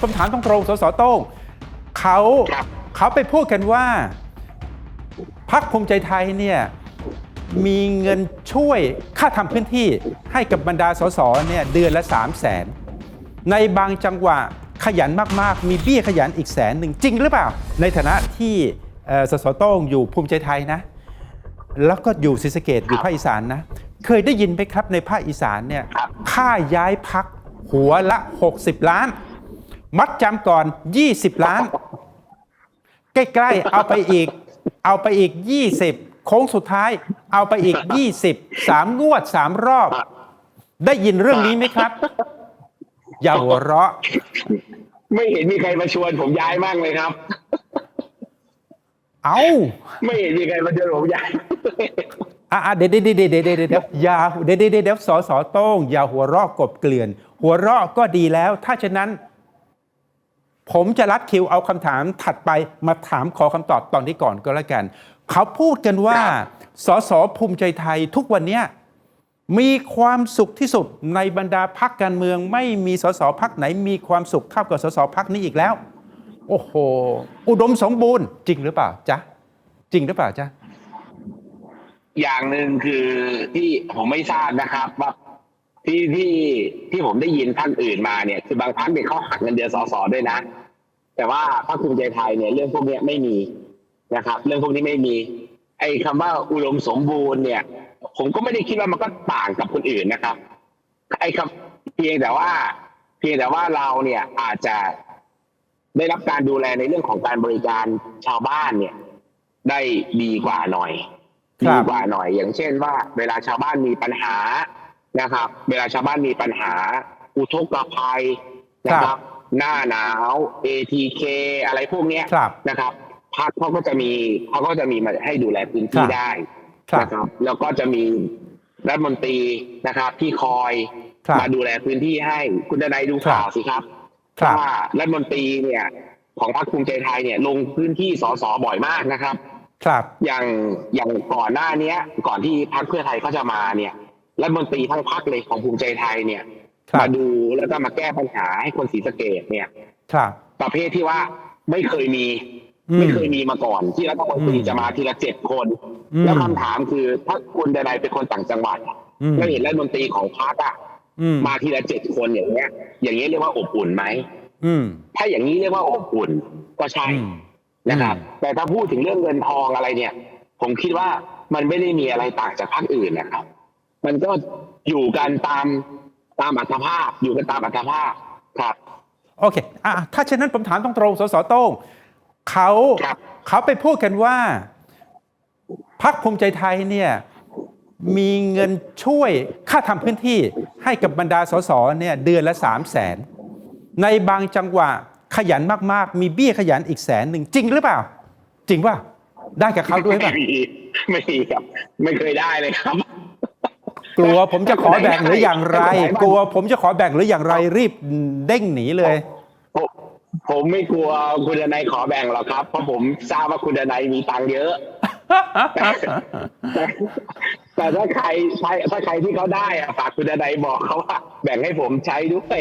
ผมถามตรงๆสสโต้งเขาครับเขาไปพูดกันว่าพักภูมิใจไทยเนี่ยมีเงินช่วยค่าทำพื้นที่ให้กับบรรดาสสเนี่ยเดือนละ 3 0 0แสนในบางจังหวะขยันมาก ๆ มีเบี้ยขยันอีกแสนหนึ่งจริงหรือเปล่า ในฐานะที่เอ่อสสโต้งอยู่ภูมิใจไทยนะ แล้วก็อยู่ศรีสะเกดอยู่ภาคอีสานนะ เคยได้ยินไหมครับในภาคอีสานเนี่ยครับค่าย้ายพักหัวละ 60 ล้าน มัดจำก่อน 20 ล้าน ใกล้ๆ เอาไปอีก เอาไปอีก 20 โค้งสุดท้าย เอาไปอีก 20 สามงวดสามรอบ ได้ยินเรื่องนี้ไหมครับ อย่าหัวเราะ ไม่เห็นมีใครมาชวนผมย้ายมั่งเลยครับ เอาไม่เห็นมีใครมาชวนผมย้ายอะอะเดี๋ยวเดี๋ยวเดี๋ยวเดี๋ยวเดี๋ยวเดี๋ยวอย่าเดี๋ยวเดี๋ยวเดี๋ยวเดี๋ยวสอสอโต้งอย่าหัวเราะกบเกลื่อน หัวเราะก็ดีแล้ว ถ้าฉะนั้น ผมจะรัดคิวเอาคำถามถัดไปมาถามขอคำตอบตอนนี้ก่อนก็แล้วกัน เขาพูดกันว่าครับสสภูมิใจไทยทุกวันเนี้ยมีความสุขที่สุดในบรรดาพักการเมือง ไม่มีสสพักไหน มีความสุขเท่ากับสสพักนี้อีกแล้ว โอ้โห อุดมสมบูรณ์ จริงหรือเปล่าจ๊ะจริงหรือเปล่าจ๊ะอย่างหนึ่งคือที่ผมไม่ทราบนะครับว่าที่ที่ที่ผมได้ยินท่านอื่นมาเนี่ย คือบางพักเนี่ยเขาหักเงินเดือนสสด้วยนะ แต่ว่าพรรคภูมิใจไทยเนี่ยเรื่องพวกเนี้ยไม่มีนะครับ เรื่องพวกนี้ไม่มี ไอ้คำว่าอุดมสมบูรณ์เนี่ย ผมก็ไม่ได้คิดว่ามันก็ต่างกับคนอื่นนะครับ ไอ้คำเพียงแต่ว่า เพียงแต่ว่าเราเนี่ยอาจจะได้รับการดูแลในเรื่องของการบริการชาวบ้านเนี่ย ได้ดีกว่าหน่อยครัดีบกว่าหน่อย อย่างเช่นว่า เวลาชาวบ้านมีปัญหานะครับ เวลาชาวบ้านมีปัญหา อุทกภัยนะครับ หน้าหนาว ATK อะไรพวกเนี้ยครับนะครับพักเขาก็จะมีเขาก็จะมีมาให้ดูแลพื้นที่ครับได้ครับนะครับ แล้วก็จะมีรัฐมนตรีนะครับ ที่คอยครับมาดูแลพื้นที่ให้คุณดนายดูครับข่าวสิครับครับว่ารัฐมนตรีเนี่ย ของพรรคภูมิใจไทยเนี่ย ลงพื้นที่สสบ่อยมากนะครับ ครับอย่างอย่างก่อนหน้าเนี้ย ก่อนที่พรรคเพื่อไทยเขาจะมาเนี่ยรัฐมนตรีทั้งพรรคเลยของภูมิใจไทยเนี่ยครับ มาดูแล้วก็มาแก้ปัญหาให้คนศรีสะเกดเนี่ยครับประเภทที่ว่าไม่เคยมีอืมไม่เคยมีมาก่อน ที่รัฐมนตรีอืมจะมาทีละเจ็ดคนอืมแล้วคำถามคือถ้าคุณใดๆเป็นคนต่างจังหวัดอะอืมแล้วเห็นรัฐมนตรีของพรรคอะอืมมาทีละเจ็ดคนอย่างเงี้ย อย่างเงี้ยเรียกว่าอบอุ่นไหมอืมถ้าอย่างนี้เรียกว่าอบอุ่นก็ใช่อืมนะครับอืมแต่ถ้าพูดถึงเรื่องเงินทองอะไรเนี่ย ผมคิดว่ามันไม่ได้มีอะไรต่างจากภาคอื่นนะครับ มันก็อยู่กันตาม ตามอัตภาพอยู่กันตามอัตภาพครับ โอเคอะถ้าฉะนั้นผมถามตรงๆสสโต้งเขาครับเขาไปพูดกันว่าพักภูมิใจไทยเนี่ยมีเงินช่วยค่าทำพื้นที่ให้กับบรรดาสสเนี่ยเดือนละ3 0 0แสนในบางจังหวะขยันมากๆ มีเบี้ยขยันอีกแสนหนึ่งจริงหรือเปล่า จริงป่ะได้กับเขาด้วยป่ะไม่มีไม่มีครับ ไม่เคยได้เลยครับ กลัวผมจะขอแบ่งหรืออย่างไร กลัวผมจะขอแบ่งหรืออย่างไรรีบเด้งหนีเลย ผมผมไม่กลัวคุณดนายขอแบ่งหรอกครับ เพราะผมทราบว่าคุณดนายมีตังค์เยอะ แต่แต่ถ้าใครใครถ้าใครที่เขาได้อะฝากคุณดนายบอกเขาว่าแบ่งให้ผมใช้ด้วย